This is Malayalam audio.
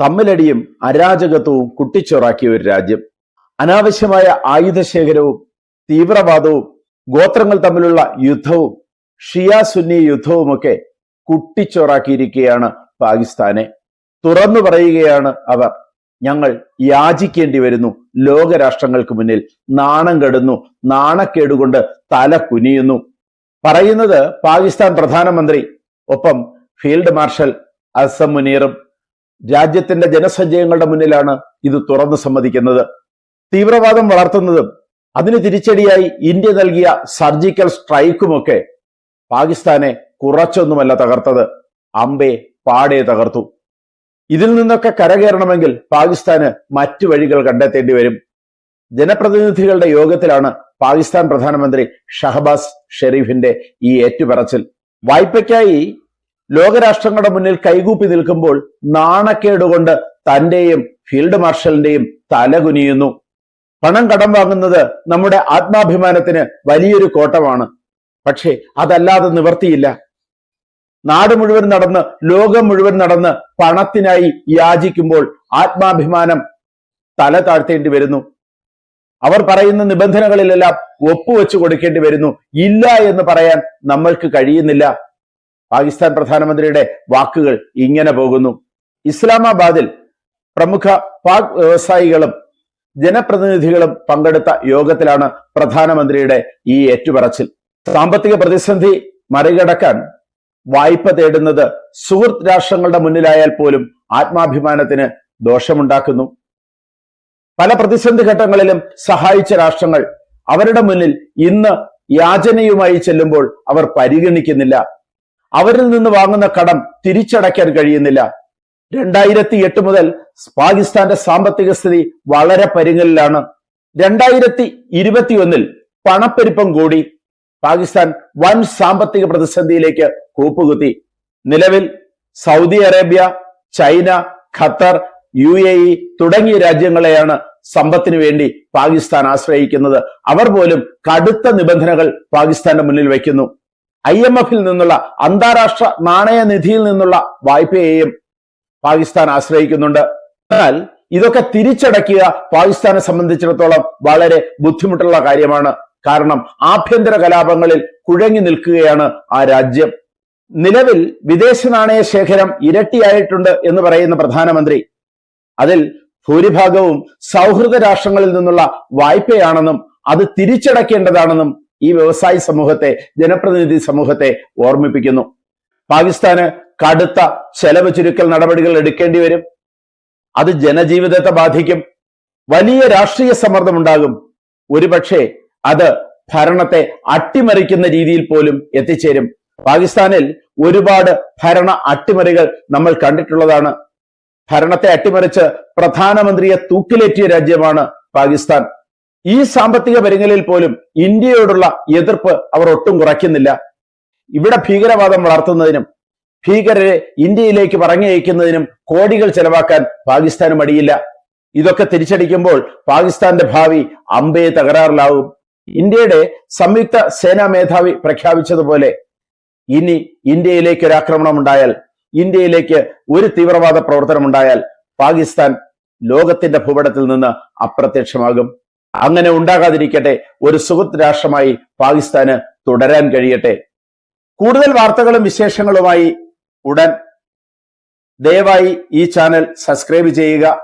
തമ്മിലടിയും അരാജകത്വവും കുട്ടിച്ചോറാക്കിയ ഒരു രാജ്യം. അനാവശ്യമായ ആയുധശേഖരവും തീവ്രവാദവും ഗോത്രങ്ങൾ തമ്മിലുള്ള യുദ്ധവും ഷിയ സുന്നി യുദ്ധവുമൊക്കെ കുട്ടിച്ചോറാക്കിയിരിക്കുകയാണ് പാകിസ്ഥാനെ. തുറന്നു പറയുകയാണ് അവർ. ഞങ്ങൾ യാചിക്കേണ്ടി വരുന്നു. ലോകരാഷ്ട്രങ്ങൾക്ക് മുന്നിൽ നാണം കെടുന്നു. നാണക്കേടുകൊണ്ട് തല കുനിയുന്നു. പറയുന്നത് പാകിസ്ഥാൻ പ്രധാനമന്ത്രി ഒപ്പം ഫീൽഡ് മാർഷൽ അസം മുനീറും രാജ്യത്തിന്റെ ജനസഞ്ചയങ്ങളുടെ മുന്നിലാണ് ഇത് തുറന്നു സമ്മതിക്കുന്നത്. തീവ്രവാദം വളർത്തുന്നതും അതിന് തിരിച്ചടിയായി ഇന്ത്യ നൽകിയ സർജിക്കൽ സ്ട്രൈക്കുമൊക്കെ പാകിസ്ഥാനെ കുറച്ചൊന്നുമല്ല തകർത്തത്. അമ്പെ പാടെ തകർത്തു. ഇതിൽ നിന്നൊക്കെ കരകയറണമെങ്കിൽ പാകിസ്ഥാന് മറ്റു വഴികൾ കണ്ടെത്തേണ്ടി വരും. ജനപ്രതിനിധികളുടെ യോഗത്തിലാണ് പാകിസ്ഥാൻ പ്രധാനമന്ത്രി ഷഹബാസ് ഷെരീഫിന്റെ ഈ ഏറ്റുപറച്ചിൽ. വായ്പയ്ക്കായി ലോകരാഷ്ട്രങ്ങളുടെ മുന്നിൽ കൈകൂപ്പി നിൽക്കുമ്പോൾ നാണക്കേടുകൊണ്ട് തന്റെയും ഫീൽഡ് മാർഷലിന്റെയും തലകുനിയുന്നു പണം കടം വാങ്ങുന്നത് നമ്മുടെ ആത്മാഭിമാനത്തിന് വലിയൊരു കോട്ടമാണ്. പക്ഷേ അതല്ലാതെ നിവർത്തിയില്ല. നാട് മുഴുവൻ നടന്ന് ലോകം മുഴുവൻ നടന്ന് പണത്തിനായി യാചിക്കുമ്പോൾ ആത്മാഭിമാനം തല താഴ്ത്തേണ്ടി വരുന്നു. അവർ പറയുന്ന നിബന്ധനകളിലെല്ലാം ഒപ്പുവെച്ചു കൊടുക്കേണ്ടി വരുന്നു. ഇല്ല എന്ന് പറയാൻ നമ്മൾക്ക് കഴിയുന്നില്ല. പാകിസ്ഥാൻ പ്രധാനമന്ത്രിയുടെ വാക്കുകൾ ഇങ്ങനെ പോകുന്നു. ഇസ്ലാമാബാദിൽ പ്രമുഖ പാക് വ്യവസായികളും ജനപ്രതിനിധികളും പങ്കെടുത്ത യോഗത്തിലാണ് പ്രധാനമന്ത്രിയുടെ ഈ ഏറ്റുപറച്ചിൽ. സാമ്പത്തിക പ്രതിസന്ധി മറികടക്കാൻ വായ്പ തേടുന്നത് സുഹൃത്ത് രാഷ്ട്രങ്ങളുടെ മുന്നിലായാൽ പോലും ആത്മാഭിമാനത്തിന് ദോഷമുണ്ടാക്കുന്നു. പല പ്രതിസന്ധി ഘട്ടങ്ങളിലും സഹായിച്ച രാഷ്ട്രങ്ങൾ അവരുടെ മുന്നിൽ ഇന്ന് യാചനയുമായി ചെല്ലുമ്പോൾ അവർ പരിഗണിക്കുന്നില്ല. അവരിൽ നിന്ന് വാങ്ങുന്ന കടം തിരിച്ചടയ്ക്കാൻ കഴിയുന്നില്ല. രണ്ടായിരത്തി എട്ട് മുതൽ പാകിസ്ഥാന്റെ സാമ്പത്തിക സ്ഥിതി വളരെ പരിങ്ങലിലാണ്. രണ്ടായിരത്തി ഇരുപത്തിയൊന്നിൽ പണപ്പെരുപ്പം കൂടി. പാകിസ്ഥാൻ വൻ സാമ്പത്തിക പ്രതിസന്ധിയിലേക്ക് കൂപ്പുകുത്തി. നിലവിൽ Saudi Arabia China Qatar U A E തുടങ്ങിയ രാജ്യങ്ങളെയാണ് സമ്പത്തിനു വേണ്ടി പാകിസ്ഥാൻ ആശ്രയിക്കുന്നത്. അവർ പോലും കടുത്ത നിബന്ധനകൾ പാകിസ്ഥാന്റെ മുന്നിൽ വയ്ക്കുന്നു. ഐ എം എഫിൽ നിന്നുള്ള അന്താരാഷ്ട്ര നാണയ നിധിയിൽ നിന്നുള്ള വായ്പയെയും പാകിസ്ഥാൻ ആശ്രയിക്കുന്നുണ്ട്. എന്നാൽ ഇതൊക്കെ തിരിച്ചടയ്ക്കുക പാകിസ്ഥാനെ സംബന്ധിച്ചിടത്തോളം വളരെ ബുദ്ധിമുട്ടുള്ള കാര്യമാണ്. കാരണം ആഭ്യന്തര കലാപങ്ങളിൽ കുഴങ്ങി നിൽക്കുകയാണ് ആ രാജ്യം. നിലവിൽ വിദേശ നാണയ ശേഖരം ഇരട്ടിയായിട്ടുണ്ട് എന്ന് പറയുന്ന പ്രധാനമന്ത്രി അതിൽ ഭൂരിഭാഗവും സൗഹൃദ രാഷ്ട്രങ്ങളിൽ നിന്നുള്ള വായ്പയാണെന്നും അത് തിരിച്ചടയ്ക്കേണ്ടതാണെന്നും ഈ വ്യവസായി സമൂഹത്തെ ജനപ്രതിനിധി സമൂഹത്തെ ഓർമ്മിപ്പിക്കുന്നു. പാകിസ്ഥാന് കടുത്ത ചെലവ് ചുരുക്കൽ നടപടികൾ എടുക്കേണ്ടി വരും. അത് ജനജീവിതത്തെ ബാധിക്കും. വലിയ രാഷ്ട്രീയ സമ്മർദ്ദം ഉണ്ടാകും ഒരുപക്ഷെ അത് ഭരണത്തെ അട്ടിമറിക്കുന്ന രീതിയിൽ പോലും എത്തിച്ചേരും. പാകിസ്ഥാനിൽ ഒരുപാട് ഭരണ അട്ടിമറികൾ നമ്മൾ കണ്ടിട്ടുള്ളതാണ്. ഭരണത്തെ അട്ടിമറിച്ച് പ്രധാനമന്ത്രിയെ തൂക്കിലേറ്റിയ രാജ്യമാണ് പാകിസ്ഥാൻ. ഈ സാമ്പത്തിക പരിങ്ങലിൽ പോലും ഇന്ത്യയോടുള്ള എതിർപ്പ് അവർ ഒട്ടും കുറയ്ക്കുന്നില്ല. ഇവിടെ ഭീകരവാദം വളർത്തുന്നതിനും ഭീകരരെ ഇന്ത്യയിലേക്ക് പറഞ്ഞയക്കുന്നതിനും കോടികൾ ചെലവാക്കാൻ പാകിസ്ഥാന് മടിയില്ല. ഇതൊക്കെ തിരിച്ചടിക്കുമ്പോൾ പാകിസ്ഥാന്റെ ഭാവി അമ്പയെ തകരാറിലാവും. ഇന്ത്യയുടെ സംയുക്ത സേനാ മേധാവി പ്രഖ്യാപിച്ചതുപോലെ ഇനി ഇന്ത്യയിലേക്ക് ഒരു ആക്രമണം ഉണ്ടായാൽ ഇന്ത്യയിലേക്ക് ഒരു തീവ്രവാദ പ്രവർത്തനം ഉണ്ടായാൽ പാകിസ്ഥാൻ ലോകത്തിന്റെ ഭൂപടത്തിൽ നിന്ന് അപ്രത്യക്ഷമാകും. അങ്ങനെ ഉണ്ടാകാതിരിക്കട്ടെ ഒരു സുഹൃത്ത് രാഷ്ട്രമായി പാകിസ്ഥാന് തുടരാൻ കഴിയട്ടെ. കൂടുതൽ വാർത്തകളും വിശേഷങ്ങളുമായി ഉടൻ ദയവായി ഈ ചാനൽ സബ്സ്ക്രൈബ് ചെയ്യുക.